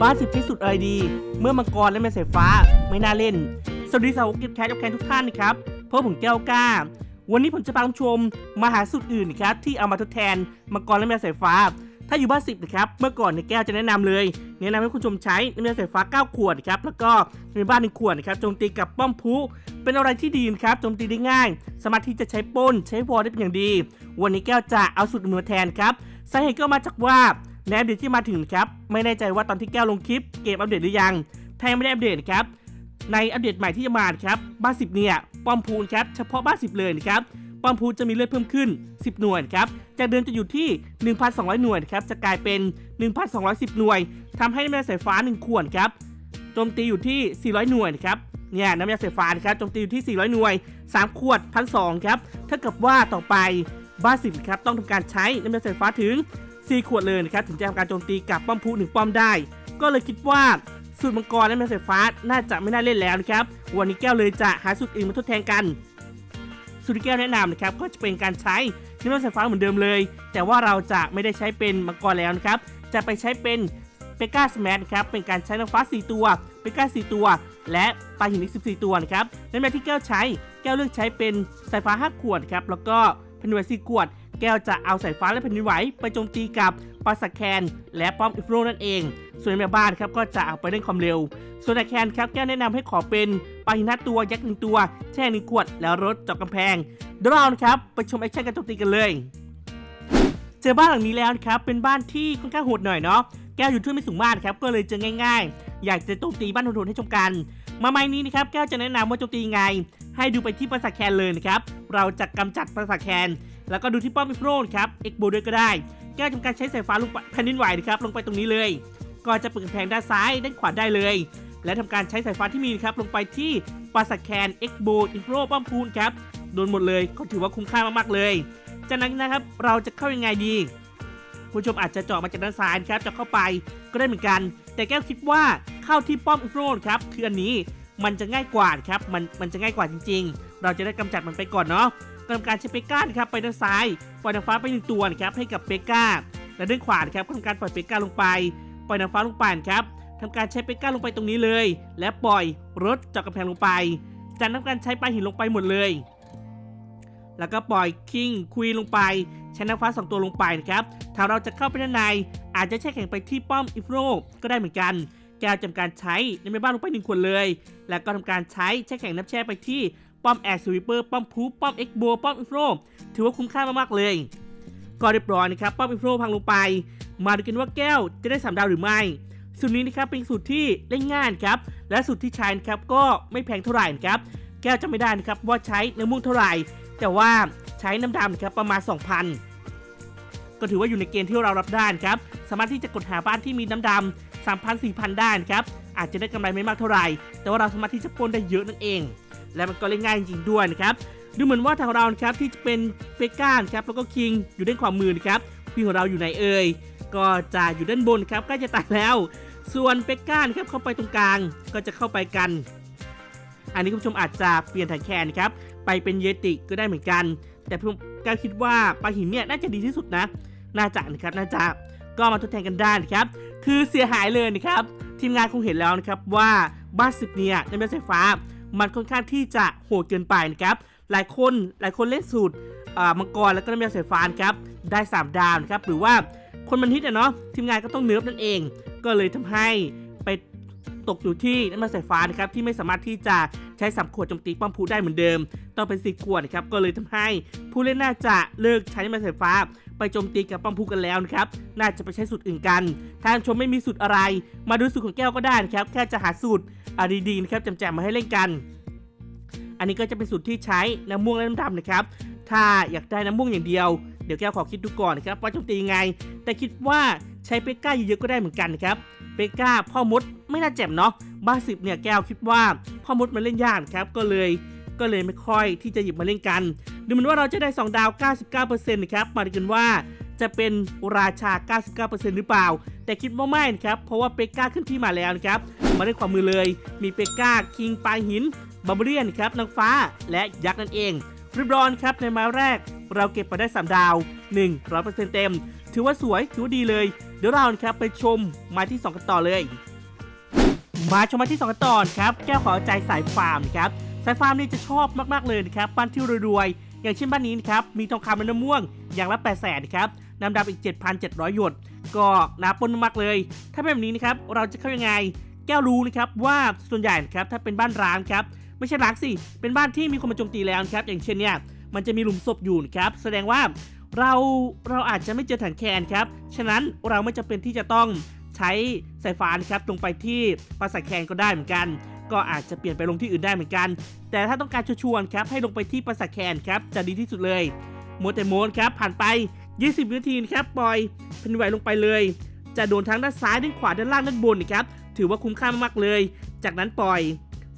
บ้านสิบที่สุดอะไรดี เมื่อมังกรและแม่สายฟ้าไม่น่าเล่น สวัสดีสาวกเก็บแคสกับแคนทุกท่านนะครับเพราะผมแก้วกล้า วันนี้ผมจะพาชมมาหาสูตรอื่นนะครับที่เอามาทดแทนมังกรและแม่สายฟ้า ถ้าอยู่บ้านสิบนะครับเมื่อก่อนในแก้วจะแนะนำเลยแนะนำให้คุณชมใช้น้ำยาสายฟ้า 9 ขวดนะครับแล้วก็ในบ้านหนึ่งขวดนะครับโจมตีกับป้อมพุเป็นอะไรที่ดีนะครับโจมตีได้ง่าย สามารถที่จะใช้ป้นใช้วอลได้เป็นอย่างดี วันนี้แก้วจะเอาสูตรมือแทนครับสาเหตุก็มาจากว่า ในอัปเดตที่มาถึงครับ ไม่แน่ใจว่าตอนที่แก้วลงคลิปเกมอัปเดตหรือยังถ้ายังไม่ได้อัปเดตครับ ในอัปเดตใหม่ที่จะมาครับ บ้านสิบเนี่ยป้อมพูนครับเฉพาะบ้านสิบเลยนะครับป้อมพูจะมีเลือดเพิ่มขึ้น 10 หน่วยครับ จากเดิมจะอยู่ที่ 1,200 หน่วยครับ จะกลายเป็น 1,210 หน่วยทำให้น้ำยาสายฟ้า 1 ขวดครับ โจมตีอยู่ที่ 400 หน่วยนะครับ เนี่ยน้ำยาสายฟ้านะครับโจมตีอยู่ที่ 400 หน่วย 3 ขวด 1,200 ครับถ้ากับว่าต่อไปบ้านสิบครับต้องทำการใช้น้ำยาสายฟ้าถึง 4 ขวดเลยนะครับถึงจะทำการโจมตีกับป้อมพูหนึ่งป้อมได้ ก็เลยคิดว่าสูตรมังกรและแม่สายฟ้าน่าจะไม่น่าเล่นแล้วนะครับวันนี้แก้วเลยจะหาสูตรอื่นมาทดแทนกันสูตรที่แก้วแนะนำนะครับก็จะเป็นการใช้น้ำมันสายฟ้าเหมือนเดิมเลย แต่ว่าเราจะไม่ได้ใช้เป็นมังกรแล้วนะครับจะไปใช้เป็นเปกาสแมนครับเป็นการใช้น้ำฟ้า 4 ตัวเปกา4ตัว และปลาหินอีก14 ตัวนะครับในแบบที่แก้วใช้แก้วเลือกใช้เป็นสายฟ้า 5 ขวดครับแล้วก็แผ่นดินไหว4ขวด แก้วจะเอาสายฟ้าและแผ่นดินไหวไปโจมตีกับปลาสักแคนและป้อมอิฟโรนั่นเอง ส่วนในแม่บ้านครับก็จะเอาไปเล่นความเร็ว ส่วนแคนครับแก้วแนะนำให้ขอเป็นปลาหินห้าตัวยักษ์หนึ่งตัว แช่หนึ่งขวด แล้วรถเจาะกำแพงเดี๋ยวเรานครับไปชมแอคชั่นการโจมตีกันเลยเจอบ้านหลังนี้แล้วนะครับเป็นบ้านที่ค่อนข้างโหดหน่อยเนาะแก้วอยู่ที่ไม่สูงมากครับก็เลยเจอง่าย ๆ อยากจะโจมตีบ้านโหดๆให้ชมกัน มาไม้นี้นะครับแก้วจะแนะนำว่าโจมตีไง ให้ดูไปที่ปราสาทแคนเลยนะครับ เราจะกำจัดปราสาทแคน แล้วก็ดูที่ป้อมอิฟโรนครับเอ็กโบด้วยก็ได้ แก้วทำการใช้สายฟ้าลงแผ่นดินไหวนะครับลงไปตรงนี้เลย ก็จะเปิดแพงด้านซ้ายด้านขวาได้เลย และทำการใช้สายฟ้าที่มีนะครับลงไปที่ปราสาทแคนเอ็กโบอิฟโรป้อมพูนครับโดนหมดเลยก็ถือว่าคุ้มค่ามากๆเลย จากนั้นนะครับเราจะเข้ายังไงดี ผู้ชมอาจจะเจาะมาจากด้านซ้ายนะครับจะเข้าไปก็ได้เหมือนกัน แต่แก้วคิดว่าเข้าที่ป้อมอิฟโรนครับคืออันนี้มันจะง่ายกว่าครับมันมันจะง่ายกว่าจริง ๆ เราจะได้กำจัดมันไปก่อนเนาะกำการใช้เปก้าครับไปด้านซ้ายปล่อยนางฟ้าไปหนึ่งตัวนะครับให้กับเปก้า และด้านขวานครับก็ทำการปล่อยเปก้าลงไป ปล่อยนางฟ้าลงไปครับทำการใช้เปก้าลงไปตรงนี้เลย และปล่อยรถเจาะกำแพงลงไปจากนั้นทำการใช้ปลาหินลงไปหมดเลย แล้วก็ปล่อยคิงคุยลงไป ใช้นางฟ้าสองตัวลงไปนะครับถ้าเราจะเข้าไปด้านใน อาจจะใช้แข่งไปที่ป้อมอิฟโรก็ได้เหมือนกัน แก้วจำการใช้ในแม่บ้านลงไปหนึ่งคนเลย แล้วก็ทำการใช้แช่แข่งน้ำแช่ไปที่ป้อมแอร์สวิปเปอร์ป้อมพูป้อมเอ็กโบป้อมอิฟโรถือว่าคุ้มค่ามากๆเลยก็เรียบร้อยนะครับป้อมอิฟโรพังลงไป มาดูกันว่าแก้วจะได้ 3 ดาวหรือไม่สูตรนี้นะครับเป็นสูตรที่เล่นง่ายครับและสูตรที่ใช้นะครับก็ไม่แพงเท่าไหร่นะครับแก้วจะไม่ได้นะครับว่าใช้เนื้อม่วงเท่าไหร่ แต่ว่า ช้น้ำดำนะครับประมาณ 2,000 ก็ถือว่าอยู่ในเกณฑ์ที่เรารับได้ครับ สามารถที่จะกดหาบ้านที่มีน้ำดำ3,000 4,000 ได้นครับ อาจจะได้กำไรไม่มากเท่าไหร่ แต่ว่าเราสามารถที่จะปล้นได้เยอะนั่นเอง และมันก็เล่นง่ายจริงด้วยนะครับดูเหมือนว่าทางเราครับที่จะเป็นเปก้านครับแล้วก็คิงอยู่ด้านขวามือนะครับคิงของเราอยู่ไหนเอ่ยก็จะอยู่ด้านบนครับใกล้จะตายแล้ว ส่วนเปก้านครับเข้าไปตรงกลางก็จะเข้าไปกัน อันนี้คุณผู้ชมอาจจะเปลี่ยนฐานแคนครับ ไปเป็นเยติก็ได้เหมือนกัน แต่ผมก็คิดว่าปลาหินเนี่ยน่าจะดีที่สุดนะ น่าจะนะครับน่าจะก็มาทดแทนกันได้นะครับคือเสียหายเลยนะครับทีมงานคงเห็นแล้วนะครับว่าบ้านสิบเนี่ยในแม่สายฟ้า มันค่อนข้างที่จะโหดเกินไปนะครับหลายคนหลายคนเล่นสูตรอ่ามังกรแล้วก็น้ำยาสายฟ้านะครับได้ 3 ดาวนะครับหรือว่าคนมันฮิตอะเนาะทีมงานก็ต้องเนิร์ฟนั่นเอง ก็เลยทำให้ ตกอยู่ที่น้ำมันสายฟ้านะครับที่ไม่สามารถที่จะใช้สามขวดโจมตีป้อมพูได้เหมือนเดิม ต้องเป็นสี่ขวดนะครับก็เลยทำให้ผู้เล่นน่าจะเลิกใช้น้ำมันสายฟ้า ไปโจมตีกับป้อมพูกันแล้วนะครับน่าจะไปใช้สูตรอื่นกันท่านชมไม่มีสูตรอะไร มาดูสูตรของแก้วก็ได้นะครับแค่จะหาสูตรอดีๆนะครับแจมๆมาให้เล่นกัน อันนี้ก็จะเป็นสูตรที่ใช้น้ำม่วงและน้ำดำนะครับถ้าอยากได้น้ำม่วงอย่างเดียวเดี๋ยวแก้วขอคิดดูก่อนนะครับว่าโจมตียังไง แต่คิดว่าใช้เปกก้าเยอะๆก็ได้เหมือนกันนะครับ เปกก้าพ่อมดไม่น่าเจ็บเนาะบาสิบเนี่ยแก้วคิดว่าพ่อมดมันเล่นยากครับก็เลยก็เลยไม่ค่อยที่จะหยิบมาเล่นกัน ดูเหมือนว่าเราจะได้ 2 ดาว 99%นะครับมาดูกันว่าจะเป็นราชา 99%หรือเปล่า แต่คิดว่าไม่นะครับ เพราะว่าเปกก้าขึ้นที่มาแล้วนะครับ มาได้ความมือเลย มีเปกก้า คิงปลายหินบาร์เบเรียนครับนางฟ้า และยักษ์นั่นเองรีบร้อยครับในมาแรก เราเก็บไปได้ 3 ดาว 1 0 0 เต็ม ถือว่าสวย ถือว่าดีเลย ดี๋ยวเราครับไปชมไม้ที่ 2 กันต่อเลย มาชมไม้ที่ 2 กันต่อครับ แก้วขอใจสายฟาร์มครับ สายฟาร์มนี่จะชอบมาก ๆ เลยนะครับบ้านที่รวยๆ อย่างเช่นบ้านนี้นะครับ มีทองคำและน้ำม่วง อย่างละ8 0 0 0 0นครับ น้ำดำอีก 7,700 หยด ก็นาปนมากเลย ถ้าเป็นแบบนี้นะครับ เราจะเข้ายังไง แก้วรู้นะครับว่าส่วนใหญ่นะครับถ้าเป็นบ้านร้างครับ ไม่ใช่ร้างสิ เป็นบ้านที่มีคนมาโจมตีแล้วครับ อย่างเช่นเนี่ย มันจะมีหลุมศพอยู่นะครับ แสดงว่า เราเราอาจจะไม่เจอถังแคนครับ ฉะนั้นเราไม่จำเป็นที่จะต้องใช้สายฟ้านะครับลงไปที่ปราสาทแคนก็ได้เหมือนกัน ก็อาจจะเปลี่ยนไปลงที่อื่นได้เหมือนกัน แต่ถ้าต้องการชวร์ๆครับให้ลงไปที่ปราสาทแคนครับจะดีที่สุดเลยโมเตโมนครับผ่านไป 20 วินาทีครับปล่อยแผ่นไหวลงไปเลย จะโดนทั้งด้านซ้ายด้านขวาด้านล่างด้านบนนะครับถือว่าคุ้มค่ามากๆเลย จากนั้นปล่อย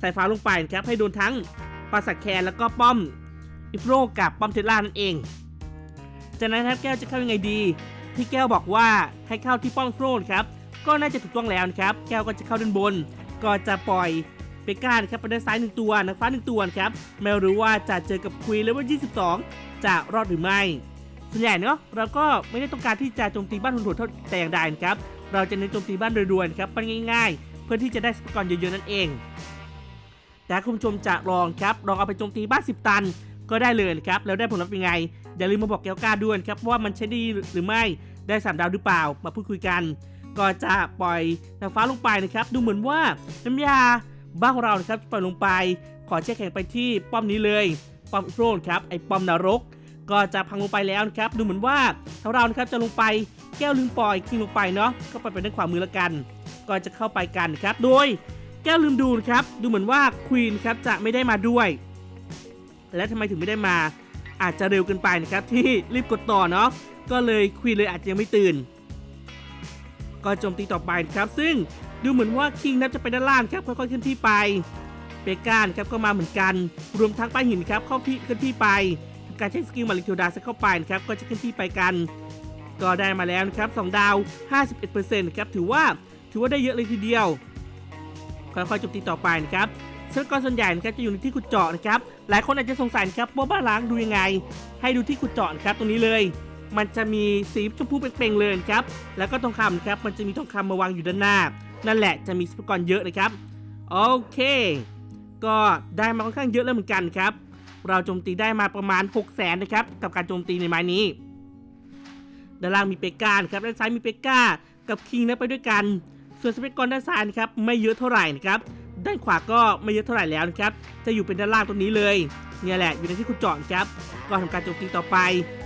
สายฟ้าลงไปครับให้โดนทั้งปราสาทแคนแล้วก็ป้อมอิฟโรกับป้อมเทสลานั่นเอง จากนั้นครับแก้วจะเข้ายังไงดีที่แก้วบอกว่าให้เข้าที่ป้อมอิฟโรครับ ก็น่าจะถูกต้องแล้วนะครับ แก้วก็จะเข้าด้านบน ก็จะปล่อยเปก้านะครับไปด้านซ้ายหนึ่งตัวนางฟ้าหนึ่งตัวครับ ไม่รู้ว่าจะเจอกับควีนเลเวล22 จะรอดหรือไม่ ส่วนใหญ่เนาะเราก็ไม่ได้ต้องการที่จะโจมตีบ้านทุนๆเท่าแต่อย่างใดครับ เราจะเน้นโจมตีบ้านรวยๆครับไปง่าย ๆ เพื่อที่จะได้สปกรเยอะๆนั่นเอง แต่คุณผู้ชมจะลองครับลองเอาไปโจมตีบ้าน 10 ตัน ก็ได้เลยครับ แล้วได้ผลลัพธ์ยังไง อย่าลืมมาบอกแก้วกล้าด้วยครับว่ามันใช้ดีหรือไม่ได้สามดาวหรือเปล่ามาพูดคุยกัน ก็จะปล่อยนางฟ้าลงไปนะครับ ดูเหมือนว่าน้ำยาบ้านของเรานะครับจะปล่อยลงไป ขอเช็คแข่งไปที่ป้อมนี้เลย ป้อมอิฟโรนครับไอป้อมนรก ก็จะพังลงไปแล้วนะครับ ดูเหมือนว่าของเรานะครับจะลงไปแก้วลืมปล่อยคิงลงไปเนาะก็ไปเป็นด้านขวามือละกัน ก็จะเข้าไปกันครับโดยแก้วลืมดูนะครับดูเหมือนว่าควีนครับจะไม่ได้มาด้วย และทำไมถึงไม่ได้มา อาจจะเร็วเกินไปนะครับที่รีบกดต่อเนาะก็เลยควีนเลยอาจจะยังไม่ตื่น ก็โจมตีต่อไปนะครับซึ่งดูเหมือนว่าคิงนับจะไปด้านล่างครับค่อยๆขึ้นที่ไปเปกานครับก็มาเหมือนกัน รวมทั้งป้าหินครับเข้าที่ขึ้นที่ไปทำการใช้สกิลมาริโทดาเข้าไปนะครับก็จะขึ้นที่ไปกัน ก็ได้มาแล้วนะครับ2ดาว 51%นะครับถือว่าถือว่าได้เยอะเลยทีเดียวค่อยๆโจมตีต่อไปนะครับ ซึ่งกรส่วนใหญ่นะครับจะอยู่ในที่ขุดเจาะนะครับ หลายคนอาจจะสงสัยครับว่าบ้านล้างดูยังไง ให้ดูที่ขุดเจาะครับตรงนี้เลย มันจะมีสีชมพูเปล่งๆเลยนครับ แล้วก็ทองคำครับมันจะมีทองคำมาวางอยู่ด้านหน้า นั่นแหละจะมีทรัพยากรเยอะนะครับ โอเค ก็ได้มาค่อนข้างเยอะแล้วเหมือนกันครับ เราโจมตีได้มาประมาณ 6 0แสนนะครับกับการโจมตีในไม้นี้ ด้านล่างมีเปกาครับด้านซ้ายมีเปกากับคิงนะไปด้วยกัน ส่วนทรัพยากรด้านซ้ายนะครับไม่เยอะเท่าไหร่นะครับ ด้านขวาก็ไม่เยอะเท่าไหร่แล้วนะครับ จะอยู่เป็นด้านล่างตรงนี้เลย เนี่ยแหละอยู่ในที่คุณเจาะครับ ก็ทำการโจมตีต่อไป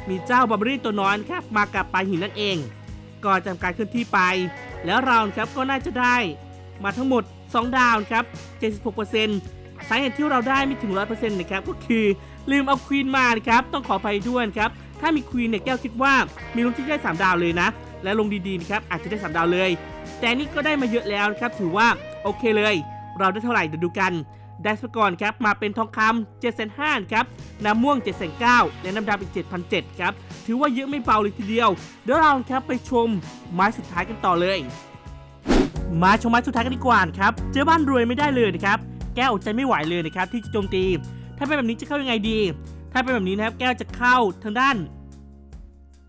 มีเจ้าบาร์บารี่ตัวน้อยครับมากับปลาหินนั่นเอง ก็จะทำการเคลื่อนที่ไป แล้วเราครับก็น่าจะได้ มาทั้งหมด 2 ดาวครับ 76%สาเหตุที่เราได้ไม่ถึง 100%นะครับก็คือลืมเอาควีนมานะครับต้องขออภัยด้วยครับถ้ามีควีนเนี่ยแก้วคิดว่ามีลุ้นที่ได้ 3 ดาวเลยนะ และลงดีๆนะครับอาจจะได้ 3 ดาวเลย แต่นี่ก็ได้มาเยอะแล้วนะครับถือว่าโอเคเลย เราได้เท่าไหร่เดี๋ยวดูกันได้สกอร์ครับมาเป็นทองคำ7 5 0 0 0ครับน้ำม่วง7 9 0 0และน้ำดำอีก 7,700ครับถือว่าเยอะไม่เบาเลยทีเดียว เดี๋ยวเราครับไปชมไม้สุดท้ายกันต่อเลย มาชมไม้สุดท้ายกันดีกว่านะครับเจอบ้านรวยไม่ได้เลยนะครับแก้วอดใจไม่ไหวเลยนะครับที่จะโจมตี ถ้าเป็นแบบนี้จะเข้ายังไงดี ถ้าเป็นแบบนี้นะครับแก้วจะเข้าทางด้าน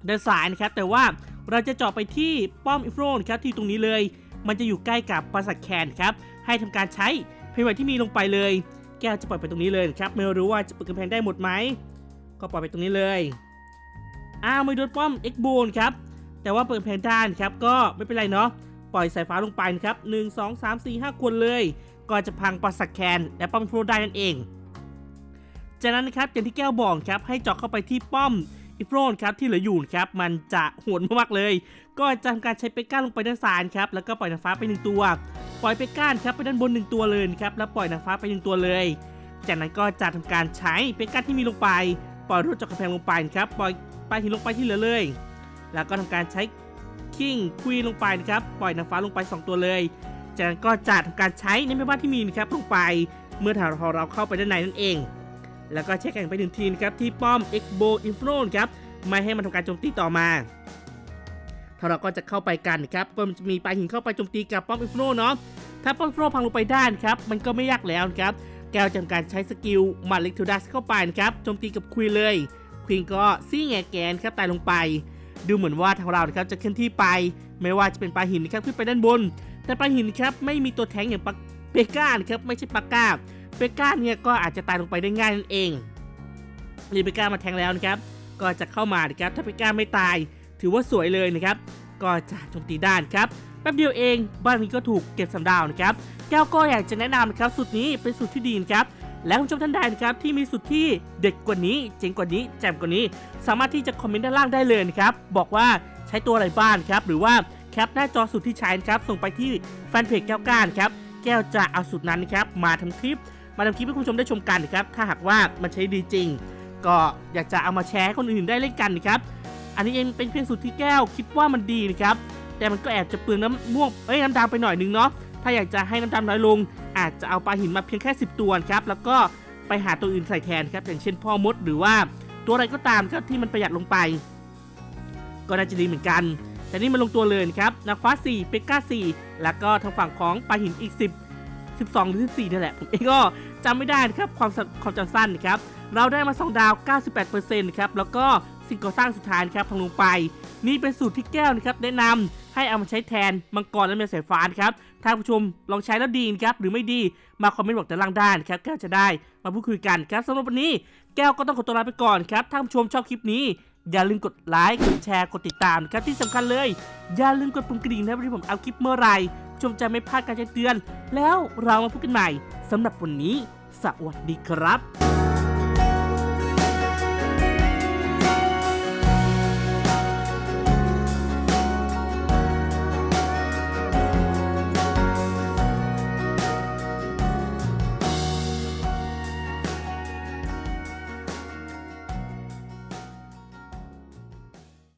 ด้านซ้ายนะครับแต่ว่าเราจะเจาะไปที่ป้อมอิฟโรนครับที่ตรงนี้เลย มันจะอยู่ใกล้กับปราสาทแคนครับ ให้ทำการใช้เพลย์ที่มีลงไปเลย แก้วจะปล่อยไปตรงนี้เลยครับไม่รู้ว่าจะเปิดกำแพงได้หมดไหมก็ปล่อยไปตรงนี้เลยอ้าวไม่โดนป้อมเอ็กโบนครับแต่ว่าเปิดกำแพงด้านครับก็ไม่เป็นไรเนาะปล่อยสายฟ้าลงไปนะครับหนึ่งสองสามสี่ห้าคนเลย ก็จะพังปราสาทแคนและป้อมโฟรได้นั่นเอง จากนั้นนะครับอย่างที่แก้วบอกครับให้เจาะเข้าไปที่ป้อมอิฟโรนครับที่เหลืออยู่ครับมันจะโหดมากเลย ก็จะทำการใช้เปก้าลงไปด้านซ้ายครับแล้วก็ปล่อยนางฟ้าไปหนึ่งตัว ปล่อยเปก้าครับไปด้านบนหนึ่งตัวเลยครับแล้วปล่อยนางฟ้าไปหนึ่งตัวเลย จากนั้นก็จะทำการใช้เปก้าที่มีลงไป ปล่อยรถจากกระแพงลงไปครับปล่อยไปหินลงไปที่เหลือเลย แล้วก็ทำการใช้คิงควีนลงไปนะครับปล่อยนางฟ้าลงไป 2 ตัวเลย จากนั้นก็จะทำการใช้ในแม่บ้านที่มีนะครับลงไปเมื่อถ้าเราเข้าไปด้านในนั่นเอง แล้วก็เช็คแข่งไปหนึ่งทีนะครับที่ป้อม e x b o i n f r o n ครับไม่ให้มันทำการโจมตีต่อมา ถ้าเราก็จะเข้าไปกันครับก็จะมีปลายหินเข้าไปโจมตีกับป้อม e x b o เนาะถ้าป้อม e x b o พังลงไปด้านครับมันก็ไม่ยากแล้วครับแก้วจำการใช้สกิลมาลิกทูดัสเข้าไปนะครับโจมตีกับควีนเลยควีนก็ซี่แงแกนครับตายลงไป ดูเหมือนว่าทางเราครับจะเคลื่อนที่ไป ไม่ว่าจะเป็นปลาหินครับขึ้นไปด้านบน แต่ปลาหินครับไม่มีตัวแทงอย่างเปก้าครับไม่ใช่ปาก้าเปก้าเนี่ยก็อาจจะตายลงไปได้ง่ายนั่นเองนี่เปก้ามาแทงแล้วนะครับก็จะเข้ามานะครับถ้าเปก้าไม่ตาย ถือว่าสวยเลยนะครับ ก็จะโจมตีด้านครับ แป๊บเดียวเองบ้านนี้ก็ถูกเก็บสำดาวนะครับ แก้วก็อยากจะแนะนำนะครับสูตรนี้เป็นสูตรที่ดีนะครับ และคุณผู้ชมท่านใดนะครับที่มีสูตรที่เด็ดกว่านี้ เจ๋งกว่านี้ แจ่มกว่านี้ สามารถที่จะคอมเมนต์ด้านล่างได้เลยนะครับ บอกว่าใช้ตัวอะไรบ้างครับ หรือว่าแคปหน้าจอสูตรที่ใช้นะครับ ส่งไปที่แฟนเพจแก้วก้านครับ แก้วจะเอาสูตรนั้นนะครับมาทำคลิป มาทำคลิปให้คุณผู้ชมได้ชมกันนะครับ ถ้าหากว่ามันใช้ดีจริง ก็อยากจะเอามาแชร์ให้คนอื่นได้เล่นกันนะครับ อันนี้เองเป็นเพียงสูตรที่แก้วคิดว่ามันดีนะครับ แต่มันก็แอบจะเปลืองน้ำม่วงเอ้ยน้ำดำไปหน่อยนึงเนาะ ถ้าอยากจะให้น้ำดำน้อยลง อาจจะเอาปลาหินมาเพียงแค่ 10 ตัวครับ แล้วก็ไปหาตัวอื่นใส่แทนครับ อย่างเช่นพ่อมดหรือว่าตัวอะไรก็ตามครับที่มันประหยัดลงไป ก็น่าจะดีเหมือนกัน แต่นี่มันลงตัวเลยครับนักฟ้า 4 เปก้า 4 แล้วก็ทางฝั่งของปลาหินอีก 10 12 หรือ 14นี่นแหละ ผมเองก็จำไม่ได้นะครับ ความสัความจำสั้นนะครับ เราได้มา 2 ดาว 98%นะครับ แล้วก็ สิ่งก่อสร้างสุดท้ายนะครับพังลงไป นี่เป็นสูตรที่แก้วนะครับแนะนำให้เอามาใช้แทนมังกรและแมวสายฟ้านครับถ้านผู้ชมลองใช้แล้วดีนครับหรือไม่ดีมาคอมเมนต์บอกด้านล่างได้นครับแก้วจะได้มาพูดคุยกันครับสำหรับวันนี้แก้วก็ต้องขอตัวลาไปก่อนครับถ้านผู้ชมชอบคลิปนี้อย่าลืมกดไลค์กดแชร์กดติดตามครับที่สำคัญเลย อย่าลืมกดปุ่มกระดิ่งนะเวลาผมเอาคลิปเมื่อไหร่ผู้ชมจะไม่พลาดการแจ้งเตือน แล้วเรามาพูดกันใหม่สำหรับวันนี้ สวัสดีครับ